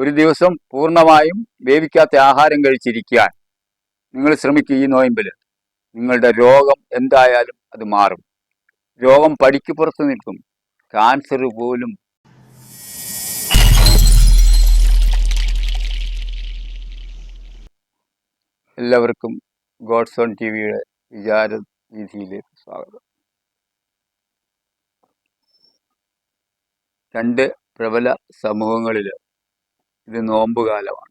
ഒരു ദിവസം പൂർണമായും വേവിക്കാത്ത ആഹാരം കഴിച്ചിരിക്കാൻ നിങ്ങൾ ശ്രമിക്കുക ഈ നോയമ്പിൽ. നിങ്ങളുടെ രോഗം എന്തായാലും അത് മാറും. രോഗം പടിക്ക് പുറത്ത് നിൽക്കും. ക്യാൻസർ പോലും. എല്ലാവർക്കും ഗോഡ്സ് ഓൺ ടി വിയുടെ വിചാര രീതിയിലേക്ക് സ്വാഗതം. രണ്ട് പ്രബല സമൂഹങ്ങളിൽ ഇത് നോമ്പ് കാലമാണ്.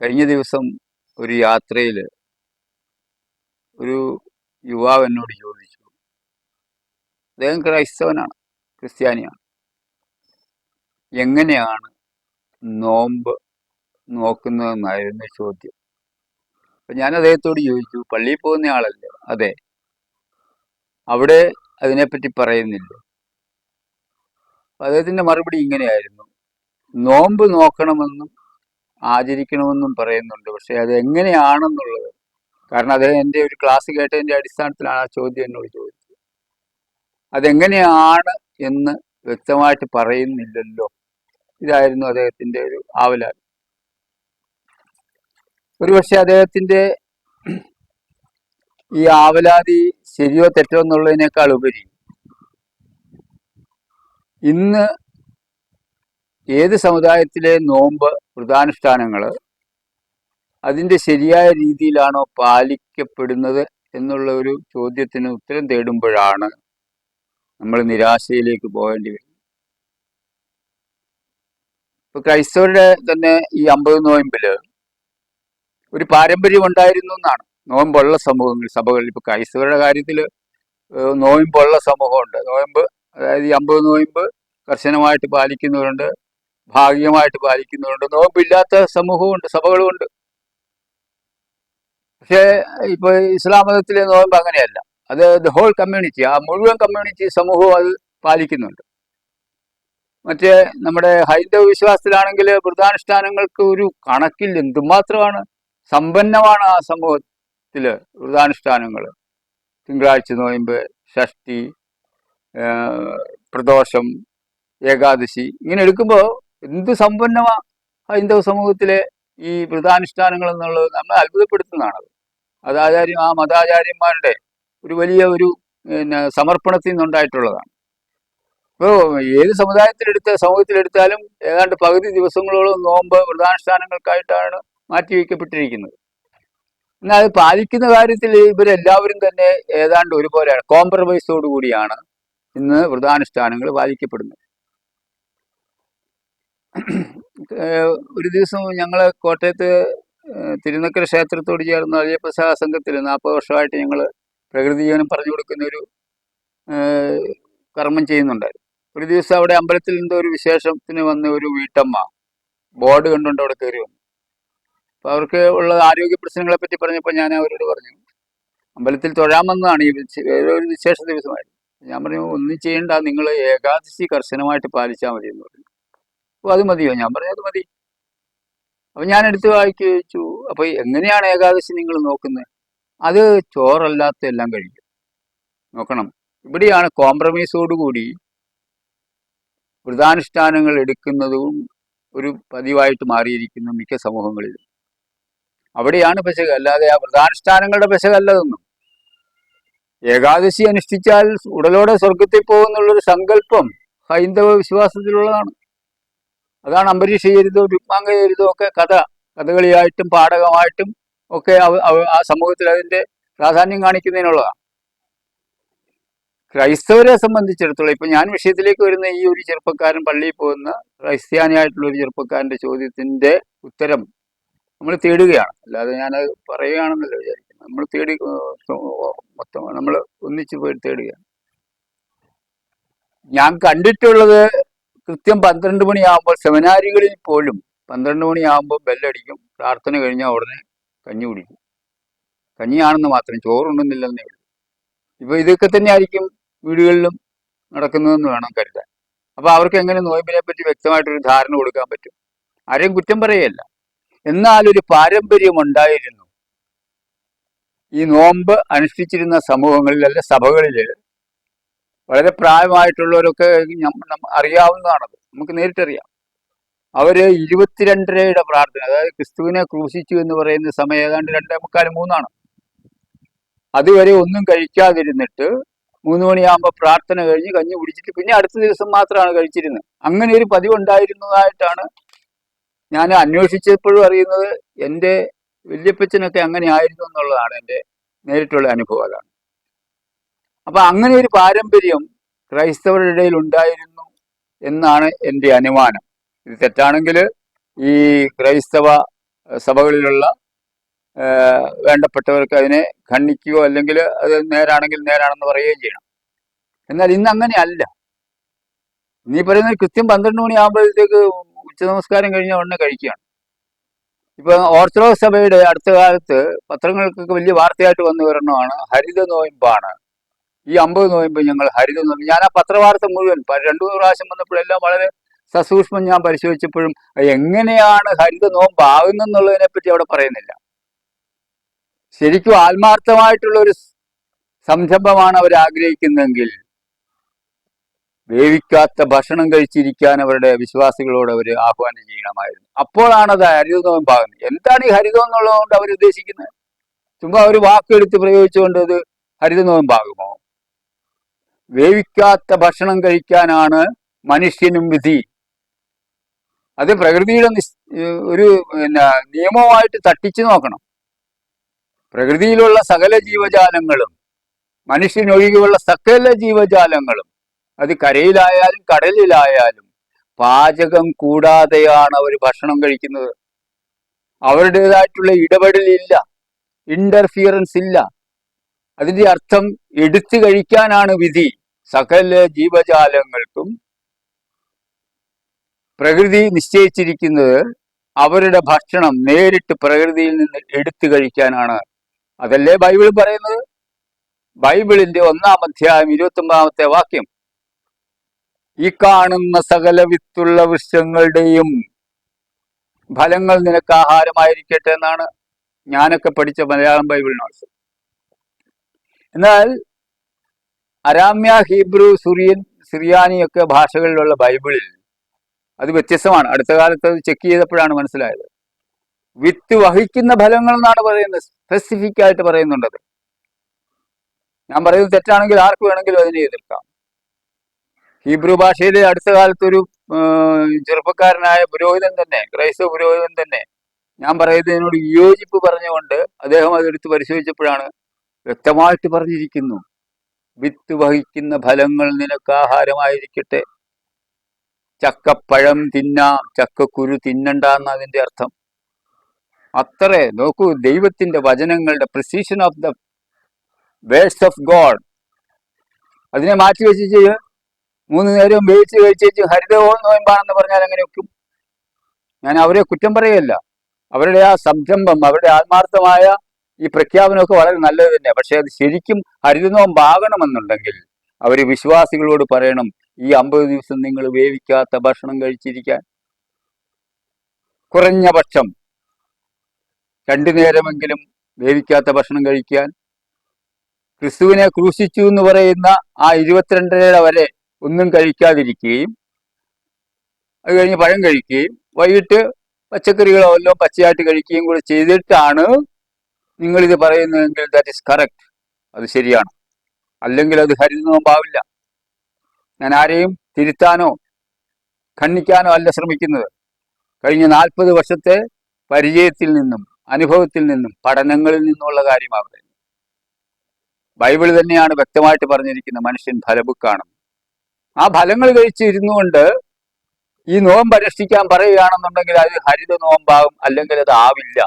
കഴിഞ്ഞ ദിവസം ഒരു യാത്രയിൽ ഒരു യുവാവ് എന്നോട് ചോദിച്ചു. അദ്ദേഹം ക്രൈസ്തവനാണ് ക്രിസ്ത്യാനിയാണ്. എങ്ങനെയാണ് നോമ്പ് നോക്കുന്നതെന്നായിരുന്നു ചോദ്യം. അപ്പം ഞാൻ അദ്ദേഹത്തോട് ചോദിച്ചു പള്ളിയിൽ പോകുന്ന ആളല്ലേ? അതെ. അവിടെ അതിനെപ്പറ്റി പറയുന്നില്ല? അപ്പം അദ്ദേഹത്തിന്റെ മറുപടി ഇങ്ങനെയായിരുന്നു. നോമ്പ് നോക്കണമെന്നും ആചരിക്കണമെന്നും പറയുന്നുണ്ട്. പക്ഷെ അത് എങ്ങനെയാണെന്നുള്ളത് കാരണം അദ്ദേഹം എന്റെ ഒരു ക്ലാസ് കേട്ടതിന്റെ അടിസ്ഥാനത്തിലാണ് ആ ചോദ്യം എന്നോട് ചോദിച്ചത്. അതെങ്ങനെയാണ് എന്ന് വ്യക്തമായിട്ട് പറയുന്നില്ലല്ലോ ഇതായിരുന്നു അദ്ദേഹത്തിന്റെ ഒരു ആവലാതി. ഒരുപക്ഷെ അദ്ദേഹത്തിന്റെ ഈ ആവലാതി ശരിയോ തെറ്റോ എന്നുള്ളതിനേക്കാൾ ഉപരി ഇന്ന് ഏത് സമുദായത്തിലെ നോമ്പ് വ്രതാനുഷ്ഠാനങ്ങൾ അതിന്റെ ശരിയായ രീതിയിലാണോ പാലിക്കപ്പെടുന്നത് എന്നുള്ള ഒരു ചോദ്യത്തിന് ഉത്തരം തേടുമ്പോഴാണ് നമ്മൾ നിരാശയിലേക്ക് പോകേണ്ടി വരുന്നത്. ഇപ്പൊ ക്രൈസ്തവരുടെ തന്നെ ഈ അമ്പത് നോയമ്പിൽ ഒരു പാരമ്പര്യം ഉണ്ടായിരുന്നു എന്നാണ്. നോയമ്പുള്ള സമൂഹങ്ങൾ സഭകളിൽ ഇപ്പൊ ക്രൈസ്തവരുടെ കാര്യത്തിൽ നോയമ്പുള്ള സമൂഹമുണ്ട്. നോയമ്പ് അതായത് ഈ അമ്പത് നോയമ്പ് കർശനമായിട്ട് പാലിക്കുന്നവരുണ്ട് ഭാഗികമായിട്ട് പാലിക്കുന്നവരുണ്ട്. നോമ്പില്ലാത്ത സമൂഹമുണ്ട് സഭകളുമുണ്ട്. പക്ഷേ ഇപ്പൊ ഇസ്ലാം മതത്തിലെ നോയമ്പ് അങ്ങനെയല്ല. അത് ദ ഹോൾ കമ്മ്യൂണിറ്റി ആ മുഴുവൻ കമ്മ്യൂണിറ്റി സമൂഹവും അത് പാലിക്കുന്നുണ്ട്. മറ്റേ നമ്മുടെ ഹൈന്ദവ വിശ്വാസത്തിലാണെങ്കിൽ വ്രതാനുഷ്ഠാനങ്ങൾക്ക് ഒരു കണക്കിൽ എന്തുമാത്രമാണ് സമ്പന്നമാണ് ആ സമൂഹത്തിൽ വ്രതാനുഷ്ഠാനങ്ങൾ തിങ്കളാഴ്ച നോയമ്പ് ഷഷ്ടി പ്രദോഷം ഏകാദശി ഇങ്ങനെ എടുക്കുമ്പോൾ എന്ത് സമ്പന്നമാ ഹൈന്ദവ സമൂഹത്തിലെ ഈ വ്രതാനുഷ്ഠാനങ്ങൾ എന്നുള്ളത് നമ്മൾ അത്ഭുതപ്പെടുത്തുന്നതാണത്. അത് ആചാര്യം ആ മതാചാര്യന്മാരുടെ ഒരു വലിയ ഒരു പിന്നെ സമർപ്പണത്തിൽ നിന്നുണ്ടായിട്ടുള്ളതാണ്. ഇപ്പോൾ ഏത് സമുദായത്തിലെടുത്ത സമൂഹത്തിലെടുത്താലും ഏതാണ്ട് പകുതി ദിവസങ്ങളോളം നോമ്പ് വ്രതാനുഷ്ഠാനങ്ങൾക്കായിട്ടാണ് മാറ്റിവെക്കപ്പെട്ടിരിക്കുന്നത് എന്നാൽ അത് പാലിക്കുന്ന കാര്യത്തിൽ ഇവരെല്ലാവരും തന്നെ ഏതാണ്ട് ഒരുപോലെയാണ് കോംപ്രമൈസോട് കൂടിയാണ് ഇന്ന് വ്രതാനുഷ്ഠാനങ്ങൾ പാലിക്കപ്പെടുന്നു. ഒരു ദിവസം ഞങ്ങൾ കോട്ടയത്ത് തിരുനക്കര ക്ഷേത്രത്തോട് ചേർന്ന് അയ്യപ്പസഹ സംഘത്തിൽ നാൽപ്പത് വർഷമായിട്ട് ഞങ്ങൾ പ്രകൃതി ജീവനം പറഞ്ഞു കൊടുക്കുന്ന ഒരു കർമ്മം ചെയ്യുന്നുണ്ടായിരുന്നു ഒരു ദിവസം അവിടെ അമ്പലത്തിൽ എന്തോ ഒരു വിശേഷത്തിന് വന്ന ഒരു വീട്ടമ്മ ബോർഡ് കണ്ടുകൊണ്ട് അവിടെ കയറി വന്നു. അപ്പോൾ അവർക്ക് ഉള്ള ആരോഗ്യ പ്രശ്നങ്ങളെ പറ്റി പറഞ്ഞപ്പോൾ ഞാൻ അവരോട് പറഞ്ഞു അമ്പലത്തിൽ തൊഴാമെന്നാണ് ഈ ഒരു വിശേഷ ദിവസമായിരുന്നു ഞാൻ പറഞ്ഞു ഒന്നും ചെയ്യണ്ട നിങ്ങൾ ഏകാദശി കർശനമായിട്ട് പാലിച്ചാൽ മതി എന്ന് പറഞ്ഞു. അപ്പോൾ അത് മതിയോ? ഞാൻ പറഞ്ഞു അത് മതി. അപ്പൊ ഞാൻ എടുത്ത് വായിക്ക് ചോദിച്ചു അപ്പൊ എങ്ങനെയാണ് ഏകാദശി നിങ്ങൾ നോക്കുന്നത്? അത് ചോറല്ലാത്ത എല്ലാം കഴിക്കും. നോക്കണം. ഇവിടെയാണ് കോംപ്രമൈസോടുകൂടി വ്രതാനുഷ്ഠാനങ്ങൾ എടുക്കുന്നതും ഒരു പതിവായിട്ട് മാറിയിരിക്കുന്നു മിക്ക സമൂഹങ്ങളിലും. അവിടെയാണ് പെശക് അല്ലാതെ ആ വ്രതാനുഷ്ഠാനങ്ങളുടെ പെശകല്ലതൊന്നും ഏകാദശി അനുഷ്ഠിച്ചാൽ ഉടലോടെ സ്വർഗത്തിൽ പോകുന്നുള്ളൊരു സങ്കല്പം ഹൈന്ദവ വിശ്വാസത്തിലുള്ളതാണ്. അതാണ് അംബരീഷ് ചരിതവും രുക്മാംഗ ചരിതവും ഒക്കെ കഥ. കഥകളിയായിട്ടും പാടകമായിട്ടും ഒക്കെ ആ സമൂഹത്തിൽ അതിന്റെ പ്രാധാന്യം കാണിക്കുന്നതിനുള്ളതാണ്. ക്രൈസ്തവരെ സംബന്ധിച്ചിടത്തോളം ഇപ്പൊ ഞാൻ വിഷയത്തിലേക്ക് വരുന്ന ഈ ഒരു ചെറുപ്പക്കാരൻ പള്ളിയിൽ പോകുന്ന ക്രൈസ്ത്യാനിയായിട്ടുള്ള ഒരു ചെറുപ്പക്കാരന്റെ ചോദ്യത്തിന്റെ ഉത്തരം നമ്മൾ തേടുകയാണ്. അല്ലാതെ ഞാൻ പറയുകയാണെന്നല്ല വിചാരിക്കുന്നത്. നമ്മൾ തേടി മൊത്തം നമ്മൾ ഒന്നിച്ചു പോയി തേടുകയാണ് ഞാൻ കണ്ടിട്ടുള്ളത് കൃത്യം പന്ത്രണ്ട് മണിയാകുമ്പോൾ സെമിനാരികളിൽ പോലും പന്ത്രണ്ട് മണിയാകുമ്പോൾ ബെല്ലടിക്കും. പ്രാർത്ഥന കഴിഞ്ഞാൽ ഉടനെ കഞ്ഞി കുടിക്കും. കഞ്ഞിയാണെന്ന് മാത്രം ചോറുണ്ടെന്നില്ലെന്നേ ഉള്ളൂ. ഇപ്പൊ ഇതൊക്കെ തന്നെ ആയിരിക്കും വീടുകളിലും നടക്കുന്നതെന്ന് വേണം കരുതാൻ. അപ്പൊ അവർക്ക് എങ്ങനെ നോയമ്പിനെ പറ്റി വ്യക്തമായിട്ടൊരു ധാരണ കൊടുക്കാൻ പറ്റും? ആരെയും കുറ്റം പറയല്ല. എന്നാലൊരു പാരമ്പര്യം ഉണ്ടായിരുന്നു. ഈ നോമ്പ് അനുഷ്ഠിച്ചിരുന്ന സമൂഹങ്ങളിൽ അല്ല സഭകളിൽ വളരെ പ്രായമായിട്ടുള്ളവരൊക്കെ അറിയാവുന്നതാണത്. നമുക്ക് നേരിട്ടറിയാം. അവർ ഇരുപത്തിരണ്ടരയുടെ പ്രാർത്ഥന അതായത് ക്രിസ്തുവിനെ ക്രൂശിച്ചു എന്ന് പറയുന്ന സമയം ഏതാണ്ട് രണ്ടേ മുക്കാൽ മൂന്നാണ്. അതുവരെ ഒന്നും കഴിക്കാതിരുന്നിട്ട് മൂന്ന് മണിയാകുമ്പോൾ പ്രാർത്ഥന കഴിഞ്ഞ് കഞ്ഞി കുടിച്ചിട്ട് പിന്നെ അടുത്ത ദിവസം മാത്രമാണ് കഴിച്ചിരുന്നത്. അങ്ങനെ ഒരു പതിവുണ്ടായിരുന്നതായിട്ടാണ് ഞാൻ അന്വേഷിച്ചപ്പോഴും അറിയുന്നത്. എന്റെ വല്യപ്പച്ചനൊക്കെ അങ്ങനെ ആയിരുന്നു എന്നുള്ളതാണ് എന്റെ നേരിട്ടുള്ള അനുഭവം അപ്പൊ അങ്ങനെ ഒരു പാരമ്പര്യം ക്രൈസ്തവരുടെ ഇടയിൽ ഉണ്ടായിരുന്നു എന്നാണ് എന്റെ അനുമാനം. ഇത് തെറ്റാണെങ്കിൽ ഈ ക്രൈസ്തവ സഭകളിലുള്ള വേണ്ടപ്പെട്ടവർക്ക് അതിനെ ഖണ്ഡിക്കുകയോ അല്ലെങ്കിൽ അത് നേരാണെങ്കിൽ നേരാണെന്ന് പറയുകയും ചെയ്യണം. എന്നാൽ ഇന്ന് അങ്ങനെയല്ല നീ പറയുന്നത് കൃത്യം പന്ത്രണ്ട് മണിയാകുമ്പോഴത്തേക്ക് ഉച്ച നമസ്കാരം കഴിഞ്ഞ ഉടനെ കഴിക്കുകയാണ്. ഇപ്പൊ ഓർത്തഡോക്സ് സഭയുടെ അടുത്ത കാലത്ത് പത്രങ്ങൾക്കൊക്കെ വലിയ വാർത്തയായിട്ട് വന്നു വരണമാണ് ഹരിത നോയമ്പാണ്. ഈ അമ്പത് നോയമ്പ് ഞങ്ങൾ ഹരിത നോയമ്പ്. ഞാൻ ആ പത്രവാർത്ത മുഴുവൻ രണ്ടു മൂന്ന് പ്രാവശ്യം വന്നപ്പോഴെല്ലാം വളരെ സസൂക്ഷ്മം ഞാൻ പരിശോധിച്ചപ്പോഴും എങ്ങനെയാണ് ഹരിത നോമ്പ് ആകുന്നെന്നുള്ളതിനെ പറ്റി അവിടെ പറയുന്നില്ല. ശരിക്കും ആത്മാർത്ഥമായിട്ടുള്ള ഒരു സംരംഭമാണ് അവർ ആഗ്രഹിക്കുന്നതെങ്കിൽ വേവിക്കാത്ത ഭക്ഷണം കഴിച്ചിരിക്കാൻ അവരുടെ വിശ്വാസികളോട് അവർ ആഹ്വാനം ചെയ്യണമായിരുന്നു. അപ്പോഴാണ് അത് ഹരിത നോമ്പാകുന്നത് എന്താണ് ഈ ഹരിതം എന്നുള്ളതുകൊണ്ട് അവർ ഉദ്ദേശിക്കുന്നത്? ചുമ്മാ ഒരു വാക്കെടുത്ത് പ്രയോഗിച്ചുകൊണ്ട് അത് ഹരിത നോമ്പാകുമോ വേവിക്കാത്ത ഭക്ഷണം കഴിക്കാനാണ് മനുഷ്യനും വിധി. അത് പ്രകൃതിയുടെ ഒരു പിന്നെ നിയമമായിട്ട് തട്ടിച്ചു നോക്കണം. പ്രകൃതിയിലുള്ള സകല ജീവജാലങ്ങളും മനുഷ്യനൊഴികെയുള്ള സകല ജീവജാലങ്ങളും അത് കരയിലായാലും കടലിലായാലും പാചകം കൂടാതെയാണ് അവർ ഭക്ഷണം കഴിക്കുന്നത്. അവരുടേതായിട്ടുള്ള ഇടപെടലില്ല ഇന്റർഫിയറൻസ് ഇല്ല. അതിന്റെ അർത്ഥം എടുത്തു കഴിക്കാനാണ് വിധി. സകല ജീവജാലങ്ങൾക്കും പ്രകൃതി നിശ്ചയിച്ചിരിക്കുന്നത് അവരുടെ ഭക്ഷണം നേരിട്ട് പ്രകൃതിയിൽ നിന്ന് എടുത്തു കഴിക്കാനാണ്. അതല്ലേ ബൈബിൾ പറയുന്നത്? ബൈബിളിന്റെ ഒന്നാം അധ്യായം ഇരുപത്തി ഒമ്പതാമത്തെ വാക്യം. ഈ കാണുന്ന സകല വിത്തുള്ള വൃക്ഷങ്ങളുടെയും ഫലങ്ങൾ നിനക്ക് ആഹാരമായിരിക്കട്ടെ എന്നാണ് ഞാനൊക്കെ പഠിച്ച മലയാളം ബൈബിൾ നോട്ട്സ്. എന്നാൽ അരാമ്യ ഹീബ്രു സുറിയൻ സിറിയാനിയൊക്കെ ഭാഷകളിലുള്ള ബൈബിളിൽ അത് വ്യത്യസ്തമാണ്. അടുത്ത കാലത്ത് അത് ചെക്ക് ചെയ്തപ്പോഴാണ് മനസ്സിലായത്. വിത്ത് വഹിക്കുന്ന ഫലങ്ങൾ എന്നാണ് പറയുന്നത്. സ്പെസിഫിക് ആയിട്ട് പറയുന്നുണ്ടത്. ഞാൻ പറയുന്നത് തെറ്റാണെങ്കിൽ ആർക്ക് വേണമെങ്കിലും അതിനെ എതിർക്കാം. ഹീബ്രു ഭാഷയിൽ അടുത്ത കാലത്ത് ഒരു ചെറുപ്പക്കാരനായ പുരോഹിതൻ തന്നെ ക്രൈസ്തവ പുരോഹിതൻ തന്നെ ഞാൻ പറയുന്നതിനോട് വിയോജിപ്പ് പറഞ്ഞുകൊണ്ട് അദ്ദേഹം അതെടുത്ത് പരിശോധിച്ചപ്പോഴാണ് വ്യക്തമായിട്ട് പറഞ്ഞിരിക്കുന്നു. വിത്ത് വഹിക്കുന്ന ഫലങ്ങൾ നിനക്ക് ആഹാരമായിരിക്കട്ടെ. ചക്കപ്പഴം തിന്നാം ചക്കക്കുരു തിന്നണ്ട എന്ന അതിന്റെ അർത്ഥം. അത്രേ നോക്കൂ ദൈവത്തിന്റെ വചനങ്ങളുടെ precision of the verse of God അതിനെ മാറ്റി വെച്ച് മൂന്ന് നേരവും വേവിച്ച് കഴിച്ചേച്ച് ഹരിതകോൾ നോയമ്പാണെന്ന് പറഞ്ഞാൽ അങ്ങനെ വെക്കും. ഞാൻ അവരെ കുറ്റം പറയുകയല്ല. അവരുടെ ആ സംരംഭം അവരുടെ ആത്മാർത്ഥമായ ഈ പ്രഖ്യാപനമൊക്കെ വളരെ നല്ലത് തന്നെ. പക്ഷെ അത് ശരിക്കും ഹരിത നോമ്പാകണമെന്നുണ്ടെങ്കിൽ അവർ വിശ്വാസികളോട് പറയണം ഈ അമ്പത് ദിവസം നിങ്ങൾ വേവിക്കാത്ത ഭക്ഷണം കഴിച്ചിരിക്കാൻ. കുറഞ്ഞ പക്ഷം രണ്ടു നേരമെങ്കിലും വേവിക്കാത്ത ഭക്ഷണം കഴിക്കാൻ. ക്രിസ്തുവിനെ ക്രൂശിച്ചു എന്ന് പറയുന്ന ആ ഇരുപത്തിരണ്ടര വരെ ഒന്നും കഴിക്കാതിരിക്കുകയും അത് കഴിഞ്ഞ് പഴം കഴിക്കുകയും വൈകിട്ട് പച്ചക്കറികളോ വല്ലോ പച്ചയായിട്ട് കഴിക്കുകയും കൂടെ ചെയ്തിട്ടാണ് നിങ്ങളിത് പറയുന്നതെങ്കിൽ ദാറ്റ് ഇസ് കറക്റ്റ് അത് ശരിയാണ്. അല്ലെങ്കിൽ അത് ഹരിതനോമ്പാവില്ല ഞാൻ ആരെയും തിരുത്താനോ ഖണ്ഡിക്കാനോ അല്ല ശ്രമിക്കുന്നത്. കഴിഞ്ഞ നാൽപ്പത് വർഷത്തെ പരിചയത്തിൽ നിന്നും അനുഭവത്തിൽ നിന്നും പഠനങ്ങളിൽ നിന്നുള്ള കാര്യമാണ്. ബൈബിൾ തന്നെയാണ് വ്യക്തമായിട്ട് പറഞ്ഞിരിക്കുന്നത്. മനുഷ്യൻ ഫലബുക്കാണ് ആ ഫലങ്ങൾ കഴിച്ചിരുന്നു കൊണ്ട് ഈ നോമ്പ് അനുഷ്ഠിക്കാൻ പറയുകയാണെന്നുണ്ടെങ്കിൽ അത് ഹരിത നോമ്പാകും അല്ലെങ്കിൽ അത് ആവില്ല.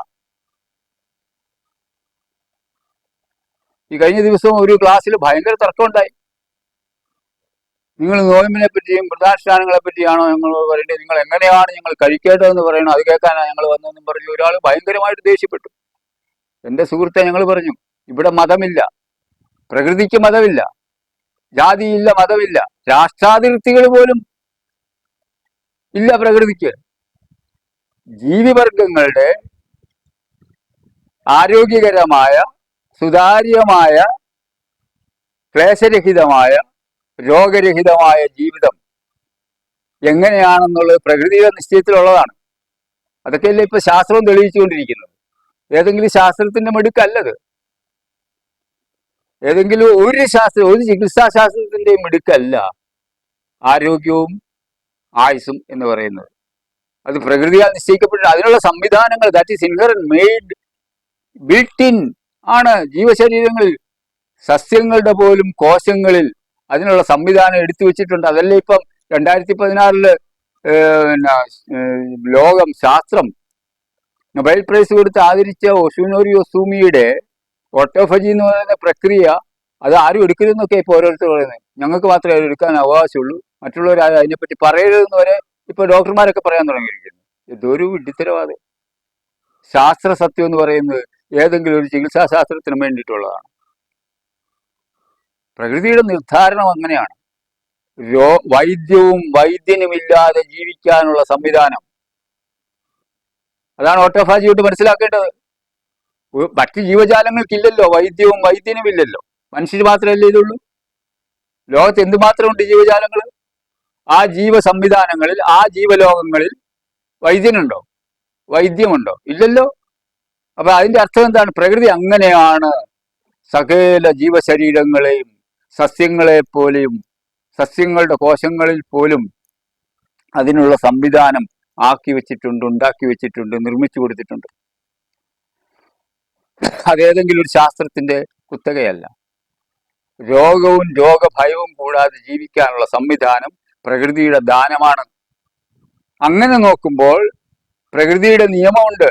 ഈ കഴിഞ്ഞ ദിവസം ഒരു ക്ലാസ്സിൽ ഭയങ്കര തർക്കമുണ്ടായി. നിങ്ങൾ നോയമ്പിനെ പറ്റിയും വ്രതാനുഷ്ഠാനങ്ങളെ പറ്റിയാണോ ഞങ്ങൾ പറയേണ്ടത്? നിങ്ങൾ എങ്ങനെയാണ് ഞങ്ങൾ കഴിക്കേണ്ടതെന്ന് പറയണം? അത് കേൾക്കാനാണ് ഞങ്ങൾ വന്നതെന്നും പറഞ്ഞു. ഒരാൾ ഭയങ്കരമായിട്ട് ദേഷ്യപ്പെട്ടു. എന്റെ സുഹൃത്തെ ഞങ്ങൾ പറഞ്ഞു ഇവിടെ മതമില്ല പ്രകൃതിക്ക് മതമില്ല. ജാതിയില്ല മതമില്ല. രാഷ്ട്രാതിർത്തികൾ പോലും ഇല്ല പ്രകൃതിക്ക്. ജീവിവർഗങ്ങളുടെ ആരോഗ്യകരമായ സുതാര്യമായ ക്ലേശരഹിതമായ രോഗരഹിതമായ ജീവിതം എങ്ങനെയാണെന്നുള്ളത് പ്രകൃതിയുടെ നിശ്ചയത്തിലുള്ളതാണ്. അതൊക്കെയല്ലേ ഇപ്പൊ ശാസ്ത്രം തെളിയിച്ചുകൊണ്ടിരിക്കുന്നത്? ഏതെങ്കിലും ശാസ്ത്രത്തിന്റെ മിടുക്കല്ലത്. ഏതെങ്കിലും ഒരു ശാസ്ത്രം ഒരു ചികിത്സാ ശാസ്ത്രത്തിന്റെ മിടുക്കല്ല ആരോഗ്യവും ആയുസും എന്ന് പറയുന്നത്. അത് പ്രകൃതിയാൽ നിശ്ചയിക്കപ്പെട്ട അതിനുള്ള സംവിധാനങ്ങൾ that is in her made built in ആണ് ജീവശരീരങ്ങളിൽ സസ്യങ്ങളുടെ പോലും കോശങ്ങളിൽ അതിനുള്ള സംവിധാനം എടുത്തു വെച്ചിട്ടുണ്ട്. അതല്ലേ ഇപ്പം രണ്ടായിരത്തി പതിനാറിൽ ലോകം ശാസ്ത്രം നൊബൈൽ പ്രൈസ് കൊടുത്ത് ആദരിച്ച ഒഷുനോരി ഒസൂമിയുടെ ഓട്ടോഫജി എന്ന് പറയുന്ന പ്രക്രിയ അത് ആരും എടുക്കരുതെന്നൊക്കെ ഇപ്പോൾ ഓരോരുത്തർ പറയുന്നത്. ഞങ്ങൾക്ക് മാത്രമേ അത് എടുക്കാൻ അവകാശമുള്ളൂ. മറ്റുള്ളവർ അത് അതിനെപ്പറ്റി പറയരുതെന്ന് വരെ ഇപ്പൊ ഡോക്ടർമാരൊക്കെ പറയാൻ തുടങ്ങിയിരിക്കുന്നു. ഇതൊരു വിഡിത്തരവാദം ശാസ്ത്ര സത്യം എന്ന് പറയുന്നത് ഏതെങ്കിലും ഒരു ചികിത്സാശാസ്ത്രത്തിന് വേണ്ടിയിട്ടുള്ളതാണ്. പ്രകൃതിയുടെ നിർദ്ധാരണം അങ്ങനെയാണ്. രോ വൈദ്യവും വൈദ്യനുമില്ലാതെ ജീവിക്കാനുള്ള സംവിധാനം. അതാണ് ഓട്ടോഫാജി കൊണ്ട് മനസ്സിലാക്കേണ്ടത്. മറ്റ് ജീവജാലങ്ങൾക്കില്ലല്ലോ വൈദ്യവും വൈദ്യനും ഇല്ലല്ലോ മനുഷ്യർ മാത്രമല്ലേ ഇതുള്ളൂ? ലോകത്ത് എന്തുമാത്രമുണ്ട് ജീവജാലങ്ങൾ ആ ജീവ സംവിധാനങ്ങളിൽ ആ ജീവലോകങ്ങളിൽ വൈദ്യനുണ്ടോ? വൈദ്യമുണ്ടോ? ഇല്ലല്ലോ. അപ്പൊ അതിന്റെ അർത്ഥം എന്താണ്? പ്രകൃതി അങ്ങനെയാണ്. സകല ജീവശരീരങ്ങളെയും സസ്യങ്ങളെ പോലെയും സസ്യങ്ങളുടെ കോശങ്ങളിൽ പോലും അതിനുള്ള സംവിധാനം ആക്കി വെച്ചിട്ടുണ്ട് ഉണ്ടാക്കി വെച്ചിട്ടുണ്ട് നിർമ്മിച്ചു കൊടുത്തിട്ടുണ്ട്. അതേതെങ്കിലും ഒരു ശാസ്ത്രത്തിന്റെ കുത്തകയല്ല. രോഗവും രോഗഭയവും കൂടാതെ ജീവിക്കാനുള്ള സംവിധാനം പ്രകൃതിയുടെ ദാനമാണ്. അങ്ങനെ നോക്കുമ്പോൾ പ്രകൃതിയുടെ നിയമമുണ്ട്.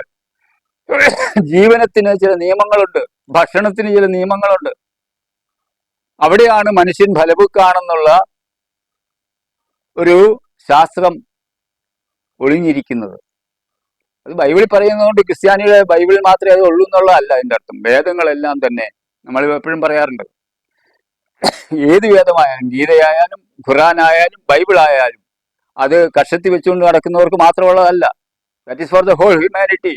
ജീവനത്തിന് ചില നിയമങ്ങളുണ്ട്. ഭക്ഷണത്തിന് ചില നിയമങ്ങളുണ്ട്. അവിടെയാണ് മനുഷ്യൻ ഫലഭുക്കാണെന്നുള്ള ഒരു ശാസ്ത്രം ഒളിഞ്ഞിരിക്കുന്നത്. അത് ബൈബിളിൽ പറയുന്നതുകൊണ്ട് ക്രിസ്ത്യാനിയുടെ ബൈബിൾ മാത്രമേ അത് ഉള്ളൂ എന്നുള്ളതല്ല അതിന്റെ അർത്ഥം. വേദങ്ങളെല്ലാം തന്നെ നമ്മൾ എപ്പോഴും പറയാറുണ്ട്. ഏത് വേദമായാലും ഗീതയായാലും ഖുറാനായാലും ബൈബിളായാലും അത് കഷത്തി വെച്ചുകൊണ്ട് നടക്കുന്നവർക്ക് മാത്രമുള്ളതല്ല. That is for the whole humanity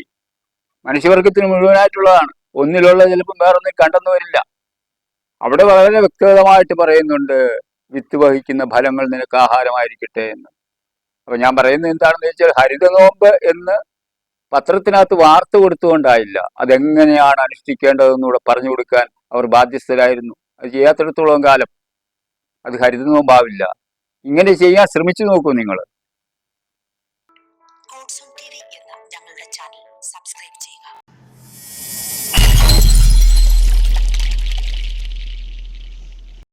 മനുഷ്യവർഗത്തിന് മുഴുവനായിട്ടുള്ളതാണ്. ഒന്നിലുള്ള ചിലപ്പം വേറൊന്നും കണ്ടെന്ന് വരില്ല അവിടെ വളരെ വ്യക്തിഗതമായിട്ട് പറയുന്നുണ്ട് വിത്ത് വഹിക്കുന്ന ഫലങ്ങൾ നിനക്ക് ആഹാരമായിരിക്കട്ടെ എന്ന്. അപ്പൊ ഞാൻ പറയുന്നത് എന്താണെന്ന് വെച്ചാൽ ഹരിത നോമ്പ് എന്ന് പത്രത്തിനകത്ത് വാർത്ത കൊടുത്തുകൊണ്ടായില്ല. അതെങ്ങനെയാണ് അനുഷ്ഠിക്കേണ്ടതെന്നൂടെ പറഞ്ഞു കൊടുക്കാൻ അവർ ബാധ്യസ്ഥരായിരുന്നു. അത് ചെയ്യാത്തിടത്തോളം കാലം. അത് ഹരിത നോമ്പാവില്ല ഇങ്ങനെ ചെയ്യാൻ ശ്രമിച്ചു നോക്കൂ നിങ്ങൾ.